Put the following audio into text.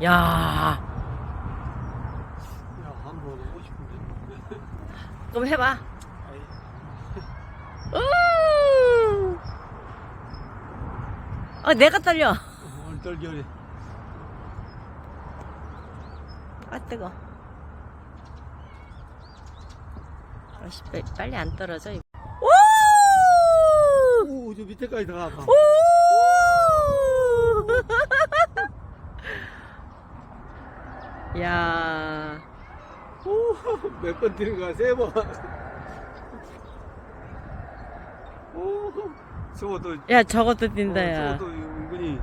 야, 야, 한번 오고 싶은데. 그럼 해봐. 우! 어, 내가 떨려. 얼떨결에. 아, 뜨거. 아씨, 빨리, 안 떨어져. 우! 오, 저 밑에까지 다 가. 우! 야, 오, 몇번 뛰는 거야? 세 번. 오, 저것도. 야, 저것도 뛴다, 어, 야. 저것도 은근히